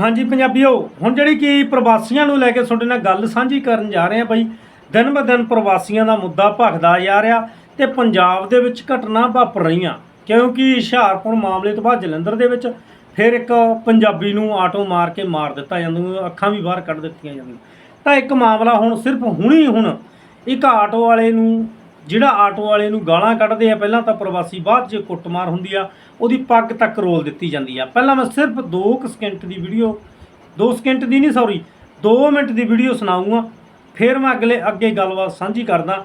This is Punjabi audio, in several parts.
ਹਾਂਜੀ ਪੰਜਾਬੀਓ, ਹੁਣ ਜਿਹੜੀ ਕਿ ਪ੍ਰਵਾਸੀਆਂ ਨੂੰ ਲੈ ਕੇ ਤੁਹਾਡੇ ਨਾਲ ਗੱਲ ਸਾਂਝੀ ਕਰਨ ਜਾ ਰਹੇ ਆ ਬਈ, ਦਿਨ ਬ ਦਿਨ ਪ੍ਰਵਾਸੀਆਂ ਦਾ ਮੁੱਦਾ ਭਖਦਾ ਜਾ ਰਿਹਾ ਤੇ ਪੰਜਾਬ ਦੇ ਵਿੱਚ ਘਟਨਾ ਵਾਪਰ ਰਹੀਆਂ। ਕਿਉਂਕਿ ਹੁਸ਼ਿਆਰਪੁਰ ਮਾਮਲੇ ਤੋਂ ਬਾਅਦ ਜਲੰਧਰ ਦੇ ਵਿੱਚ ਫਿਰ ਇੱਕ ਪੰਜਾਬੀ ਨੂੰ ਆਟੋ ਮਾਰ ਕੇ ਮਾਰ ਦਿੱਤਾ ਜਾਂਦਾ ਅੱਖਾਂ ਵੀ ਬਾਹਰ ਕੱਢ ਦਿੱਤੀਆਂ ਜਾਂਦੀਆਂ। ਤਾਂ ਇੱਕ ਮਾਮਲਾ ਹੁਣ ਸਿਰਫ ਹੁਣੀ ਹੁਣ ਇੱਕ ਆਟੋ ਵਾਲੇ ਨੂੰ ਜਿਹੜਾ ਆਟੋ ਵਾਲੇ ਨੂੰ ਗਾਲਾਂ ਕੱਢਦੇ ਆ, ਪਹਿਲਾਂ ਤਾਂ ਪ੍ਰਵਾਸੀ ਬਾਅਦ 'ਚ ਕੁੱਟਮਾਰ ਹੁੰਦੀ ਆ, ਉਹਦੀ ਪੱਗ ਤੱਕ ਰੋਲ ਦਿੱਤੀ ਜਾਂਦੀ ਆ। ਪਹਿਲਾਂ ਮੈਂ ਸਿਰਫ 2 ਸਕਿੰਟ ਦੀ ਵੀਡੀਓ 2 ਸਕਿੰਟ ਦੀ ਨਹੀਂ ਸੌਰੀ 2 ਮਿੰਟ ਦੀ ਵੀਡੀਓ ਸੁਣਾਉਂਗਾ ਫਿਰ ਮੈਂ ਅਗਲੇ ਅੱਗੇ ਗੱਲਬਾਤ ਸਾਂਝੀ ਕਰਦਾ,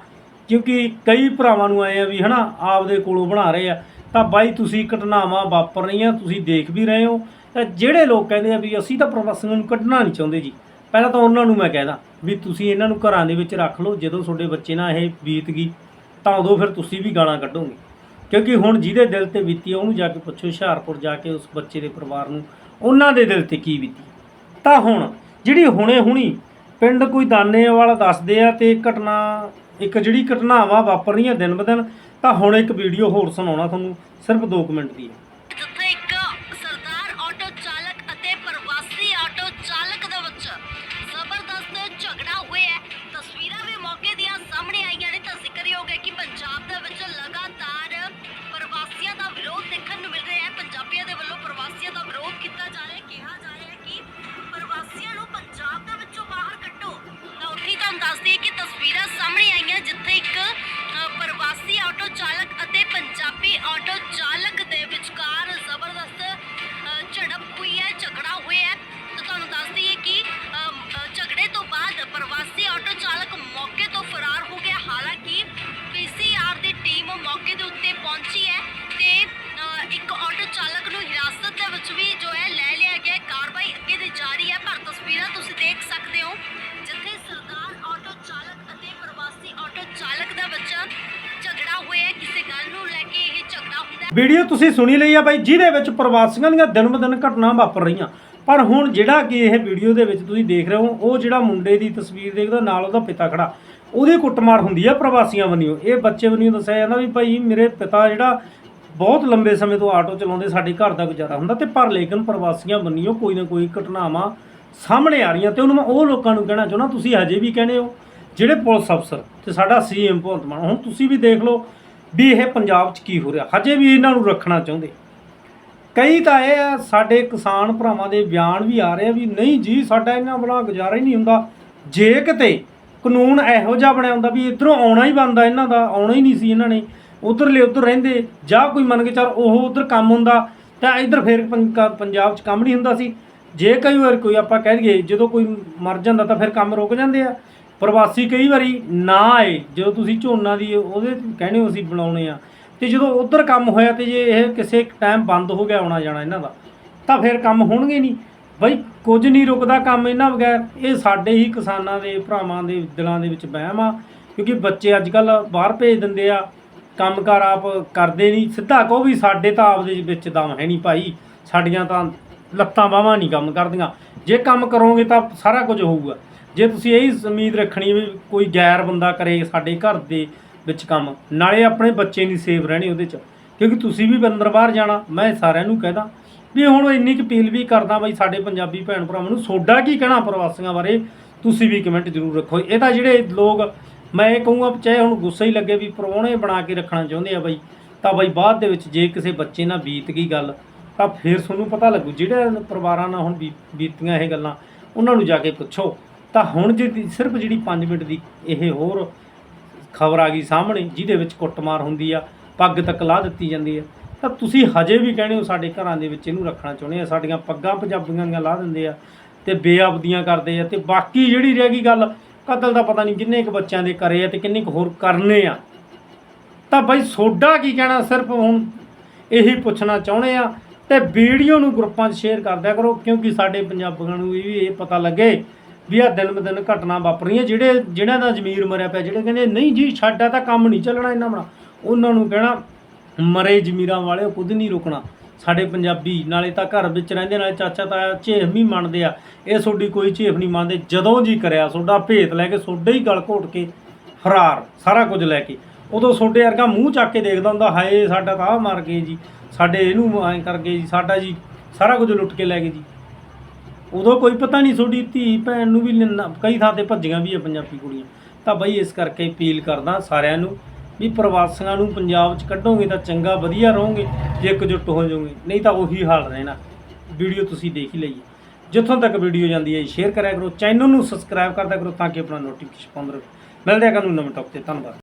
ਕਿਉਂਕਿ ਕਈ ਭਰਾਵਾਂ ਨੂੰ ਆਏ ਆ ਵੀ ਹਨਾ, ਆਪਦੇ ਕੋਲੋਂ ਬਣਾ ਰਹੇ ਆ। ਤਾਂ ਬਾਈ, ਤੁਸੀਂ ਘਟਨਾਵਾਂ ਵਾਪਰ ਰਹੀਆਂ ਤੁਸੀਂ ਦੇਖ ਵੀ ਰਹੇ ਹੋ। ਤਾਂ ਜਿਹੜੇ ਲੋਕ ਕਹਿੰਦੇ ਆ ਵੀ ਅਸੀਂ ਤਾਂ ਪ੍ਰਵਾਸੀਆਂ ਨੂੰ ਕੱਢਣਾ ਨਹੀਂ ਚਾਹੁੰਦੇ ਜੀ। ਪਹਿਲਾਂ ਤਾਂ ਉਹਨਾਂ ਨੂੰ ਮੈਂ ਕਹਿਦਾ ਵੀ ਤੁਸੀਂ ਇਹਨਾਂ ਨੂੰ ਘਰਾਂ ਦੇ ਵਿੱਚ ਰੱਖ ਲਓ, ਜਦੋਂ ਤੁਹਾਡੇ ਬੱਚੇ ਨਾਲ ਇਹ ਬੀਤ ਗਈ। ਤਾਂ ਉਦੋਂ ਫਿਰ ਤੁਸੀਂ ਵੀ ਗਾਲਾਂ ਕੱਢੋਗੇ। ਕਿਉਂਕਿ ਹੁਣ ਜਿਹਦੇ ਦਿਲ ਤੇ ਬੀਤੀ ਆ, ਉਹਨੂੰ ਜਾ ਕੇ ਪੁੱਛੋ ਹੁਸ਼ਿਆਰਪੁਰ ਜਾ ਕੇ ਉਸ ਬੱਚੇ ਦੇ ਪਰਿਵਾਰ ਨੂੰ ਉਹਨਾਂ ਦੇ ਦਿਲ ਤੇ ਕੀ ਬੀਤੀ। ਤਾਂ ਹੁਣ ਜਿਹੜੀ ਹੁਣੇ ਹੁਣੀ ਪਿੰਡ ਕੋਈ ਦਾਨੇ ਵਾਲਾ ਦੱਸਦੇ ਆ ਤੇ ਘਟਨਾ ਇੱਕ ਜਿਹੜੀ ਘਟਨਾਵਾਂ ਵਾਪਰ ਰਹੀਆਂ ਦਿਨ ਬ ਦਿਨ ਤਾਂ ਹੁਣ ਇੱਕ ਵੀਡੀਓ ਹੋਰ ਸੁਣਾਉਣਾ ਤੁਹਾਨੂੰ ਸਿਰਫ 2 ਮਿੰਟ ਦੀ ਹੈ ਉੱਥੇ ਕਿ ਤਸਵੀਰਾਂ ਸਾਹਮਣੇ ਆਈਆਂ ਜਿੱਥੇ ਇੱਕ ਪ੍ਰਵਾਸੀ ਆਟੋ ਚਾਲਕ ਅਤੇ ਪੰਜਾਬੀ ਆਟੋ ਚਾਲਕ ਦੇ ਵਿਚਕਾਰ ਜ਼ਬਰਦਸਤ ਝੜਪ ਹੋਈ ਹੈ, ਝਗੜਾ ਹੋਇਆ ਹੈ। ਤਾਂ ਤੁਹਾਨੂੰ ਦੱਸ ਦਈਏ ਕਿ ਝਗੜੇ ਤੋਂ ਬਾਅਦ ਪ੍ਰਵਾਸੀ ਆਟੋ ਚਾਲਕ ਮੌਕੇ ਤੋਂ ਫਰਾਰ ਹੋ ਗਿਆ। ਹਾਲਾਂਕਿ ਪੀਸੀਆਰ ਦੀ ਟੀਮ ਮੌਕੇ ਦੇ ਉੱਤੇ ਪਹੁੰਚੀ ਹੈ ਤੇ ਇੱਕ ਆਟੋ ਚਾਲਕ ਨੂੰ ਹਿਰਾਸਤ ਦੇ ਵਿੱਚ ਵੀ ਜੋ ਹੈ ਲੈ ਲਿਆ ਗਿਆ ਕਾਰਵਾਈ ਅੱਗੇ ਦੀ ਜਾਰੀ ਹੈ, ਪਰ ਤਸਵੀਰਾਂ ਤੁਸੀਂ ਦੇਖ ਸਕਦੇ ਹੋ। ਗੱਲ ਨੂੰ ਲੈ ਕੇ ਇਹ ਝਗੜਾ ਹੁੰਦਾ ਵੀਡੀਓ ਤੁਸੀਂ ਸੁਣੀ ਲਈ ਆ ਬਾਈ, ਜਿਹਦੇ ਵਿੱਚ ਪ੍ਰਵਾਸੀਆਂ ਦੀਆਂ ਦਿਨ ਬ ਦਿਨ ਘਟਨਾ ਵਾਪਰ ਰਹੀਆਂ। ਪਰ ਹੁਣ ਜਿਹੜਾ ਕਿ ਇਹ ਵੀਡੀਓ ਦੇ ਵਿੱਚ ਤੁਸੀਂ ਦੇਖ ਰਹੇ ਹੋ, ਉਹ ਜਿਹੜਾ ਮੁੰਡੇ ਦੀ ਤਸਵੀਰ ਦੇਖਦਾ ਨਾਲ ਉਹਦਾ ਪਿਤਾ ਖੜਾ। ਉਹਦੀ ਕੁੱਟਮਾਰ ਹੁੰਦੀ ਆ ਪ੍ਰਵਾਸੀਆਂ ਵੱਲੋਂ। ਇਹ ਬੱਚੇ ਵੱਲੋਂ ਦੱਸਿਆ ਜਾਂਦਾ ਵੀ ਭਾਈ, ਮੇਰੇ ਪਿਤਾ ਜਿਹੜਾ ਬਹੁਤ ਲੰਬੇ ਸਮੇਂ ਤੋਂ ਆਟੋ ਚਲਾਉਂਦੇ, ਸਾਡੇ ਘਰ ਦਾ ਗੁਜ਼ਾਰਾ ਹੁੰਦਾ ਤੇ ਪਰ ਲੇਕਿਨ ਪ੍ਰਵਾਸੀਆਂ ਵੱਲੋਂ ਕੋਈ ਨਾ ਕੋਈ ਘਟਨਾਵਾਂ ਸਾਹਮਣੇ ਆ ਰਹੀਆਂ ਤੇ ਉਹਨੂੰ ਮੈਂ ਉਹ ਲੋਕਾਂ ਨੂੰ ਕਹਿਣਾ ਚਾਹੁੰਦਾ, ਤੁਸੀਂ ਹਜੇ ਵੀ ਕਹਿੰਦੇ ਹੋ, ਜਿਹੜੇ ਪੁਲਿਸ ਅਫਸਰ ਤੇ ਸਾਡਾ ਸੀਐਮ ਭਗਵੰਤ ਮਾਨ, ਹੁਣ ਤੁਸੀਂ ਵੀ ਦੇਖ ਲਓ ਵੀ ਇਹ ਪੰਜਾਬ 'ਚ ਕੀ ਹੋ ਰਿਹਾ? ਹਜੇ ਵੀ ਇਹਨਾਂ ਨੂੰ ਰੱਖਣਾ ਚਾਹੁੰਦੇ। ਕਈ ਤਾਂ ਇਹ ਆ, ਸਾਡੇ ਕਿਸਾਨ ਭਰਾਵਾਂ ਦੇ ਬਿਆਨ ਵੀ ਆ ਰਹੇ ਆ ਵੀ ਨਹੀਂ ਜੀ, ਸਾਡਾ ਇਹਨਾਂ ਬਣਾ ਗੁਜ਼ਾਰਾ ਹੀ ਨਹੀਂ ਹੁੰਦਾ। ਜੇ ਕਿਤੇ ਕਾਨੂੰਨ ਇਹੋ ਜਿਹਾ ਬਣਿਆ ਹੁੰਦਾ ਵੀ ਇਧਰੋਂ ਆਉਣਾ ਹੀ ਬੰਦਾ ਇਹਨਾਂ ਦਾ, ਆਉਣਾ ਹੀ ਨਹੀਂ ਸੀ ਇਹਨਾਂ ਨੇ। ਉਧਰਲੇ ਉਧਰ ਰਹਿੰਦੇ, ਜਾਂ ਕੋਈ ਮੰਨ ਕੇ ਚੱਲ ਉਹ ਉਧਰ ਕੰਮ ਹੁੰਦਾ, ਤਾਂ ਇਧਰ ਫਿਰ ਪੰਜ- ਪੰਜਾਬ 'ਚ ਕੰਮ ਨਹੀਂ ਹੁੰਦਾ ਸੀ। ਜੇ ਕਈ ਵਾਰ ਕੋਈ ਆਪਾਂ ਕਹਿ ਦਈਏ, ਜਦੋਂ ਕੋਈ ਮਰ ਜਾਂਦਾ ਤਾਂ ਫਿਰ ਕੰਮ ਰੁਕ ਜਾਂਦੇ ਆ। ਪ੍ਰਵਾਸੀ ਕਈ ਵਾਰੀ ਨਾ ਆਏ, ਜਦੋਂ ਤੁਸੀਂ ਝੋਨਾ ਦੀ ਉਹਦੇ ਕਹਿੰਦੇ ਹੋ ਅਸੀਂ ਬਣਾਉਣੇ ਆ, ਤੇ ਜਦੋਂ ਉਧਰ ਕੰਮ ਹੋਇਆ ਤੇ ਜੇ ਇਹ ਕਿਸੇ ਟਾਈਮ ਬੰਦ ਹੋ ਗਿਆ ਆਉਣਾ ਜਾਣਾ ਇਹਨਾਂ ਦਾ, ਤਾਂ ਫਿਰ ਕੰਮ ਹੋਣਗੇ ਨਹੀਂ। ਬਈ ਕੁਝ ਨਹੀਂ ਰੁਕਦਾ ਕੰਮ ਇਹਨਾਂ ਬਗੈਰ, ਇਹ ਸਾਡੇ ਹੀ ਕਿਸਾਨਾਂ ਦੇ, ਭਰਾਵਾਂ ਦੇ ਦਿਲਾਂ ਦੇ ਵਿੱਚ ਵਹਿਮ ਆ, ਕਿਉਂਕਿ ਬੱਚੇ ਅੱਜ ਕੱਲ ਬਾਹਰ ਭੇਜ ਦਿੰਦੇ ਆ, ਕੰਮਕਾਰ ਆਪ ਕਰਦੇ ਨਹੀਂ, ਸਿੱਧਾ ਕਹੋ ਵੀ ਸਾਡੇ ਤਾਂ ਆਪ ਦੇ ਵਿੱਚ ਦਮ ਹੈ ਨਹੀਂ ਭਾਈ, ਸਾਡੀਆਂ ਤਾਂ ਲੱਤਾਂ ਬਾਹਾਂ ਨਹੀਂ ਕੰਮ ਕਰਦੀਆਂ। ਜੇ ਕੰਮ ਕਰੋਗੇ ਤਾਂ ਸਾਰਾ ਕੁਝ ਹੋਊਗਾ। ਜੇ ਤੁਸੀਂ ਇਹ ਉਮੀਦ ਰੱਖਣੀ ਵੀ ਕੋਈ ਗੈਰ ਬੰਦਾ ਕਰੇ ਸਾਡੇ ਘਰ ਦੇ ਵਿੱਚ ਕੰਮ, ਨਾਲੇ ਆਪਣੇ ਬੱਚੇ ਨਹੀਂ ਸੇਫ ਰਹਿਣੇ ਉਹਦੇ 'ਚ, ਕਿਉਂਕਿ ਤੁਸੀਂ ਵੀ ਅੰਦਰ ਬਾਹਰ ਜਾਣਾ, ਮੈਂ ਸਾਰਿਆਂ ਨੂੰ ਕਹਿਦਾ, ਵੀ ਹੁਣ ਇੰਨੀ ਕੁ ਅਪੀਲ ਵੀ ਕਰਦਾ ਬਈ ਸਾਡੇ ਪੰਜਾਬੀ ਭੈਣ ਭਰਾਵਾਂ ਨੂੰ, ਸੋਡਾ ਕੀ ਕਹਿਣਾ ਪ੍ਰਵਾਸੀਆਂ ਬਾਰੇ, ਤੁਸੀਂ ਵੀ ਕਮੈਂਟ ਜ਼ਰੂਰ ਰੱਖੋ। ਇਹ ਤਾਂ ਜਿਹੜੇ ਲੋਕ, ਮੈਂ ਇਹ ਕਹੂੰਗਾ ਚਾਹੇ ਹੁਣ ਗੁੱਸਾ ਹੀ ਲੱਗੇ ਵੀ ਪਰੋਣੇ ਬਣਾ ਕੇ ਰੱਖਣਾ ਚਾਹੁੰਦੇ ਆ ਬਈ, ਤਾਂ ਬਈ ਬਾਅਦ ਦੇ ਵਿੱਚ ਜੇ ਕਿਸੇ ਬੱਚੇ ਨਾਲ ਬੀਤ ਗਈ ਗੱਲ, ਤਾਂ ਫਿਰ ਤੁਹਾਨੂੰ ਪਤਾ ਲੱਗੂ, ਜਿਹੜੇ ਪਰਿਵਾਰਾਂ ਨਾਲ ਹੁਣ ਬੀ- ਬੀਤੀਆਂ ਇਹ ਗੱਲਾਂ, ਉਹਨਾਂ ਨੂੰ ਜਾ ਕੇ ਪੁੱਛੋ। ਤਾਂ ਹੁਣ ਜੇ ਸਿਰਫ ਜਿਹੜੀ 5 ਮਿੰਟ ਦੀ ਇਹ ਹੋਰ ਖਬਰ ਆ ਗਈ ਸਾਹਮਣੇ, ਜਿਹਦੇ ਵਿੱਚ ਕੁੱਟਮਾਰ ਹੁੰਦੀ ਆ, ਪੱਗ ਤੱਕ ਲਾ ਦਿੱਤੀ ਜਾਂਦੀ ਆ, ਤਾਂ ਤੁਸੀਂ ਹਜੇ ਵੀ ਕਹਿੰਦੇ ਹੋ ਸਾਡੇ ਘਰਾਂ ਦੇ ਵਿੱਚ ਇਹਨੂੰ ਰੱਖਣਾ ਚਾਹੁੰਦੇ ਆ, ਸਾਡੀਆਂ ਪੱਗਾਂ ਪੰਜਾਬੀਆਂ ਦੀਆਂ ਲਾ ਦਿੰਦੇ ਆ, ਤੇ ਬੇਅਬਦੀਆਂ ਕਰਦੇ ਆ, ਤੇ ਬਾਕੀ ਜਿਹੜੀ ਰਹਿ ਗਈ ਗੱਲ, ਕਤਲ ਦਾ ਪਤਾ ਨਹੀਂ ਕਿੰਨੇ ਕੁ ਬੱਚਿਆਂ ਦੇ ਕਰੇ ਆ ਤੇ ਕਿੰਨੇ ਕੁ ਹੋਰ ਕਰਨੇ ਆ। ਤਾਂ ਬਾਈ ਸੋਡਾ ਕੀ ਕਹਿਣਾ ਸਿਰਫ ਹੁਣ? ਇਹੀ ਪੁੱਛਣਾ ਚਾਹੁੰਦੇ ਆ, ਤੇ ਵੀਡੀਓ ਨੂੰ ਗਰੁੱਪਾਂ 'ਚ ਸ਼ੇਅਰ ਕਰਦਿਆ ਕਰੋ, ਕਿਉਂਕਿ ਸਾਡੇ ਪੰਜਾਬੀਆਂ ਨੂੰ ਵੀ ਇਹ ਪਤਾ ਲੱਗੇ ਵੀ ਆ ਦਿਨ ਬ ਦਿਨ ਘਟਨਾ ਵਾਪਰ ਰਹੀਆਂ ਜਿਹੜੇ ਜਿਹਨਾਂ ਦਾ ਜ਼ਮੀਰ ਮਰਿਆ ਪਿਆ, ਜਿਹੜੇ ਕਹਿੰਦੇ, ਨਹੀਂ ਜੀ ਸਾਡਾ ਤਾਂ ਕੰਮ ਨਹੀਂ ਚੱਲਣਾ ਇਹਨਾਂ ਬਣਾ। ਉਹਨਾਂ ਨੂੰ ਕਹਿਣਾ, ਮਰੇ ਜ਼ਮੀਰਾਂ ਵਾਲੇ ਕੁਝ ਨਹੀਂ ਰੁਕਣਾ। ਸਾਡੇ ਪੰਜਾਬੀ ਨਾਲੇ ਤਾਂ ਘਰ ਵਿੱਚ ਰਹਿੰਦੇ, ਨਾਲੇ ਚਾਚਾ ਤਾਇਆ ਝੇਫ ਵੀ ਮੰਨਦੇ ਆ। ਇਹ ਤੁਹਾਡੀ ਕੋਈ ਝੇਫ ਨਹੀਂ ਮੰਨਦੇ। ਜਦੋਂ ਜੀ ਕਰਿਆ, ਤੁਹਾਡਾ ਭੇਤ ਲੈ ਕੇ, ਤੁਹਾਡੇ ਹੀ ਗਲ ਘੋਟ ਕੇ ਫਰਾਰ, ਸਾਰਾ ਕੁਝ ਲੈ ਕੇ। ਉਦੋਂ ਤੁਹਾਡੇ ਵਰਗਾ ਮੂੰਹ ਚੱਕ ਕੇ ਦੇਖਦਾ ਹੁੰਦਾ, ਹਾਏ, ਸਾਡਾ ਤਾਂ ਆਹ ਮਰ ਗਏ ਜੀ। ਸਾਡੇ ਇਹਨੂੰ ਐਂ ਕਰ ਗਏ ਜੀ, ਸਾਡਾ ਜੀ, ਸਾਰਾ ਕੁਝ ਲੁੱਟ ਕੇ ਲੈ ਗਏ ਜੀ। ਉਦੋਂ ਕੋਈ ਪਤਾ ਨਹੀਂ ਤੁਹਾਡੀ ਧੀ ਭੈਣ ਨੂੰ ਵੀ ਨ- ਕਈ ਥਾਂ ਤੇ ਭੱਜੀਆਂ ਵੀ ਆ ਪੰਜਾਬੀ ਕੁੜੀਆਂ। ਤਾਂ ਬਈ ਇਸ ਕਰਕੇ ਅਪੀਲ ਕਰਦਾ ਸਾਰਿਆਂ ਨੂੰ ਵੀ ਪ੍ਰਵਾਸੀਆਂ ਨੂੰ ਪੰਜਾਬ 'ਚ ਕੱਢੋਗੇ ਤਾਂ ਚੰਗਾ, ਵਧੀਆ ਰਹੋਗੇ, ਜੇ ਇਕਜੁੱਟ ਹੋ ਜਾਓਗੇ। ਨਹੀਂ ਤਾਂ ਉਹੀ ਹਾਲ ਰਹਿਣਾ। ਵੀਡੀਓ ਤੁਸੀਂ ਦੇਖ ਹੀ ਲਈ ਹੈ। ਜਿੱਥੋਂ ਤੱਕ ਵੀਡੀਓ ਜਾਂਦੀ ਹੈ ਸ਼ੇਅਰ ਕਰਿਆ ਕਰੋ, ਚੈਨਲ ਨੂੰ ਸਬਸਕ੍ਰਾਈਬ ਕਰਦਾ ਕਰੋ ਤਾਂ ਕਿ ਆਪਣਾ ਨੋਟੀਫਿਕੇਸ਼ਨ ਪਾਉਂਦੇ ਰਹੋ ਮਿਲਦੇ ਆ ਕੱਲ੍ਹ ਨੂੰ ਨਵੇਂ ਟੌਪ ਤੇ। ਧੰਨਵਾਦ।